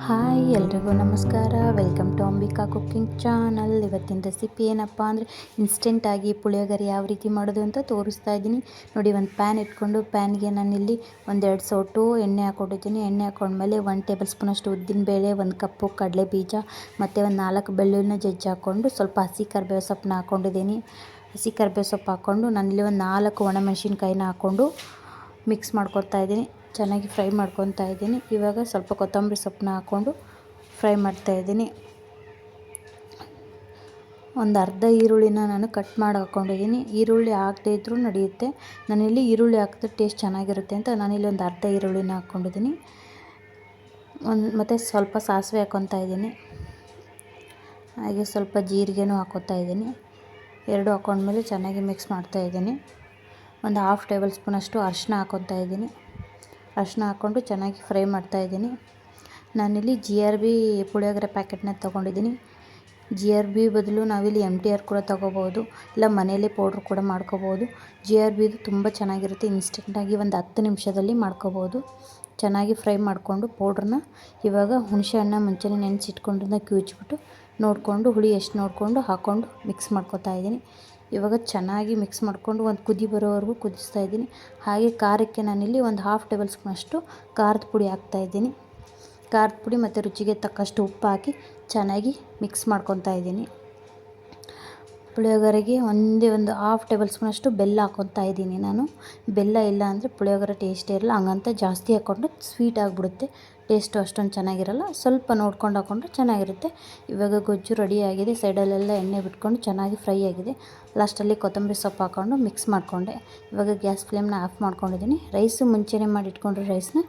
Hi, ಎಲ್ರಿಗೂ ನಮಸ್ಕಾರ. Welcome to Ambika cooking channel. ಇವತ್ತಿನ ರೆಸಿಪಿ ಏನಪ್ಪ ಅಂದರೆ ಇನ್ಸ್ಟೆಂಟಾಗಿ ಪುಳಿಯೋಗರೆ ಯಾವ ರೀತಿ ಮಾಡೋದು ಅಂತ ತೋರಿಸ್ತಾ ಇದ್ದೀನಿ. ನೋಡಿ, ಒಂದು ಪ್ಯಾನ್ ಇಟ್ಕೊಂಡು ಪ್ಯಾನ್ಗೆ ನಾನಿಲ್ಲಿ ಒಂದೆರಡು ಸೌಟು ಎಣ್ಣೆ ಹಾಕ್ಕೊಂಡಿದ್ದೀನಿ ಎಣ್ಣೆ ಹಾಕೊಂಡ್ಮೇಲೆ ಒನ್ ಟೇಬಲ್ ಸ್ಪೂನಷ್ಟು ಉದ್ದಿನಬೇಳೆ ಒಂದು ಕಪ್ಪು ಕಡಲೆ ಬೀಜ, ಮತ್ತು ಒಂದು ನಾಲ್ಕು ಬೆಳ್ಳುಳ್ಳಿನ ಜಜ್ಜಿ ಹಾಕ್ಕೊಂಡು ಸ್ವಲ್ಪ ಹಸಿ ಕರಿಬೇವು ಸೊಪ್ಪನ್ನ ಹಾಕ್ಕೊಂಡಿದ್ದೀನಿ. ಹಸಿ ಕರಿಬೇವು ಸೊಪ್ಪು ಹಾಕ್ಕೊಂಡು ನಾನಿಲ್ಲಿ ಒಂದು ನಾಲ್ಕು ಒಣಮೆಣ್ಸಿನ್ಕಾಯಿನ ಹಾಕ್ಕೊಂಡು ಮಿಕ್ಸ್ ಮಾಡ್ಕೊತಾ ಇದ್ದೀನಿ. ಚೆನ್ನಾಗಿ ಫ್ರೈ ಮಾಡ್ಕೊತಾ ಇದ್ದೀನಿ. ಇವಾಗ ಸ್ವಲ್ಪ ಕೊತ್ತಂಬರಿ ಸೊಪ್ಪನ್ನ ಹಾಕ್ಕೊಂಡು ಫ್ರೈ ಮಾಡ್ತಾ ಇದ್ದೀನಿ. ಒಂದು ಅರ್ಧ ಈರುಳ್ಳಿನ ನಾನು ಕಟ್ ಮಾಡಿ ಹಾಕ್ಕೊಂಡಿದ್ದೀನಿ ಈರುಳ್ಳಿ ಹಾಕದೇ ಇದ್ದರೂ ನಡೆಯುತ್ತೆ. ನಾನಿಲ್ಲಿ ಈರುಳ್ಳಿ ಹಾಕಿದ್ರೆ ಟೇಸ್ಟ್ ಚೆನ್ನಾಗಿರುತ್ತೆ ಅಂತ ನಾನಿಲ್ಲಿ ಒಂದು ಅರ್ಧ ಈರುಳ್ಳಿನ ಹಾಕ್ಕೊಂಡಿದ್ದೀನಿ. ಒಂದು ಮತ್ತು ಸ್ವಲ್ಪ ಸಾಸಿವೆ ಹಾಕ್ಕೊತಾ ಇದ್ದೀನಿ. ಹಾಗೆ ಸ್ವಲ್ಪ ಜೀರಿಗೆನೂ ಹಾಕೋತಾ ಇದ್ದೀನಿ. ಎರಡು ಹಾಕೊಂಡ್ಮೇಲೆ ಚೆನ್ನಾಗಿ ಮಿಕ್ಸ್ ಮಾಡ್ತಾ ಇದ್ದೀನಿ. ಒಂದು ಹಾಫ್ ಟೇಬಲ್ ಸ್ಪೂನಷ್ಟು ಅರಿಶಿನ ಹಾಕ್ಕೊತಾ ಇದ್ದೀನಿ. ಅರಿಶಿನ ಹಾಕ್ಕೊಂಡು ಚೆನ್ನಾಗಿ ಫ್ರೈ ಮಾಡ್ತಾಯಿದ್ದೀನಿ ನಾನಿಲ್ಲಿ ಜಿ ಆರ್ ಬಿ ಪುಳಿಯೋಗರೆ ಪ್ಯಾಕೆಟ್ನ ತೊಗೊಂಡಿದ್ದೀನಿ. ಜಿ ಆರ್ ಬಿ ಬದಲು ನಾವಿಲ್ಲಿ ಎಂ ಟಿ ಆರ್ ಕೂಡ ತೊಗೋಬೋದು. ಇಲ್ಲ ಮನೆಯಲ್ಲಿ ಪೌಡ್ರ್ ಕೂಡ ಮಾಡ್ಕೋಬೋದು. ಜಿ ಆರ್ ಬಿದು ತುಂಬ ಚೆನ್ನಾಗಿರುತ್ತೆ. ಇನ್ಸ್ಟೆಂಟಾಗಿ ಒಂದು ಹತ್ತು ನಿಮಿಷದಲ್ಲಿ ಮಾಡ್ಕೋಬೋದು. ಚೆನ್ನಾಗಿ ಫ್ರೈ ಮಾಡಿಕೊಂಡು ಪೌಡ್ರನ್ನ ಇವಾಗ ಹುಣಸೆ ಹಣ್ಣ ಮುಂಚೆನೇ ನೆನೆಸಿಟ್ಕೊಂಡ್ರಿಂದ ಕಿವಿಚ್ಬಿಟ್ಟು ನೋಡಿಕೊಂಡು ಹುಳಿ ಎಷ್ಟು ನೋಡಿಕೊಂಡು ಹಾಕ್ಕೊಂಡು ಮಿಕ್ಸ್ ಮಾಡ್ಕೊತಾ ಇದ್ದೀನಿ. ಇವಾಗ ಚೆನ್ನಾಗಿ ಮಿಕ್ಸ್ ಮಾಡಿಕೊಂಡು ಒಂದು ಕುದಿ ಬರೋವರೆಗೂ ಕುದಿಸ್ತಾ ಇದ್ದೀನಿ. ಹಾಗೆ ಖಾರಕ್ಕೆ ನಾನಿಲ್ಲಿ ಒಂದು ಹಾಫ್ ಟೇಬಲ್ ಸ್ಪೂನಷ್ಟು ಖಾರದ ಪುಡಿ ಹಾಕ್ತಾಯಿದ್ದೀನಿ ಖಾರದ ಪುಡಿ ಮತ್ತು ರುಚಿಗೆ ತಕ್ಕಷ್ಟು ಉಪ್ಪು ಹಾಕಿ ಚೆನ್ನಾಗಿ ಮಿಕ್ಸ್ ಮಾಡ್ಕೊತಾ ಇದ್ದೀನಿ. ಪುಳಿಯೋಗರೆಗೆ ಒಂದೇ ಒಂದು ಹಾಫ್ ಟೇಬಲ್ ಸ್ಪೂನಷ್ಟು ಬೆಲ್ಲ ಹಾಕ್ಕೊತಾ ಇದ್ದೀನಿ ನಾನು. ಬೆಲ್ಲ ಇಲ್ಲ ಅಂದರೆ ಪುಳಿಯೋಗರೆ ಟೇಸ್ಟೇ ಇರಲ್ಲ, ಹಂಗಂತ ಜಾಸ್ತಿ ಹಾಕ್ಕೊಂಡು ಸ್ವೀಟ್ ಆಗಿಬಿಡುತ್ತೆ. ಟೇಸ್ಟು ಅಷ್ಟೊಂದು ಚೆನ್ನಾಗಿರಲ್ಲ, ಸ್ವಲ್ಪ ನೋಡ್ಕೊಂಡು ಹಾಕ್ಕೊಂಡ್ರೆ ಚೆನ್ನಾಗಿರುತ್ತೆ. ಇವಾಗ ಗೊಜ್ಜು ರೆಡಿಯಾಗಿದೆ ಸೈಡಲ್ಲೆಲ್ಲ ಎಣ್ಣೆ ಬಿಟ್ಕೊಂಡು ಚೆನ್ನಾಗಿ ಫ್ರೈ ಆಗಿದೆ. ಲಾಸ್ಟಲ್ಲಿ ಕೊತ್ತಂಬರಿ ಸೊಪ್ಪು ಹಾಕ್ಕೊಂಡು ಮಿಕ್ಸ್ ಮಾಡಿಕೊಂಡೆ. ಇವಾಗ ಗ್ಯಾಸ್ ಫ್ಲೇಮ್ನ ಆಫ್ ಮಾಡ್ಕೊಂಡಿದ್ದೀನಿ. ರೈಸು ಮುಂಚೆನೇ ಮಾಡಿಟ್ಕೊಂಡ್ರೆ ರೈಸ್ನ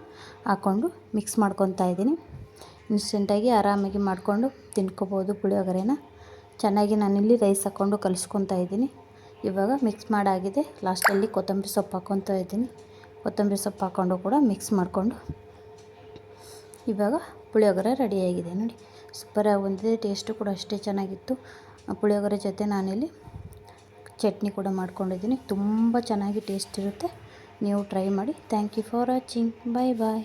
ಹಾಕ್ಕೊಂಡು ಮಿಕ್ಸ್ ಮಾಡ್ಕೊತಾ ಇದ್ದೀನಿ. ಇನ್ಸ್ಟೆಂಟಾಗಿ ಆರಾಮಾಗಿ ಮಾಡಿಕೊಂಡು ತಿನ್ಕೋಬೋದು ಪುಳಿಯೋಗರೆನ. ಚೆನ್ನಾಗಿ ನಾನಿಲ್ಲಿ ರೈಸ್ ಹಾಕ್ಕೊಂಡು ಕಲಿಸ್ಕೊತಾ ಇದ್ದೀನಿ. ಇವಾಗ ಮಿಕ್ಸ್ ಮಾಡಾಗಿದೆ. ಲಾಸ್ಟಲ್ಲಿ ಕೊತ್ತಂಬರಿ ಸೊಪ್ಪು ಹಾಕ್ಕೊತಾ ಇದ್ದೀನಿ. ಕೊತ್ತಂಬರಿ ಸೊಪ್ಪು ಹಾಕ್ಕೊಂಡು ಕೂಡ ಮಿಕ್ಸ್ ಮಾಡಿಕೊಂಡು. ಇವಾಗ ಪುಳಿಯೋಗರೆ ರೆಡಿಯಾಗಿದೆ ನೋಡಿ. ಸೂಪರಾಗಿ ಬಂದಿದೆ. ಟೇಸ್ಟು ಕೂಡ ಅಷ್ಟೇ ಚೆನ್ನಾಗಿತ್ತು. ಪುಳಿಯೋಗರೆ ಜೊತೆ ನಾನಿಲ್ಲಿ ಚಟ್ನಿ ಕೂಡ ಮಾಡ್ಕೊಂಡಿದ್ದೀನಿ. ತುಂಬ ಚೆನ್ನಾಗಿ ಟೇಸ್ಟ್ ಇರುತ್ತೆ. ನೀವು ಟ್ರೈ ಮಾಡಿ. Thank you for watching bye bye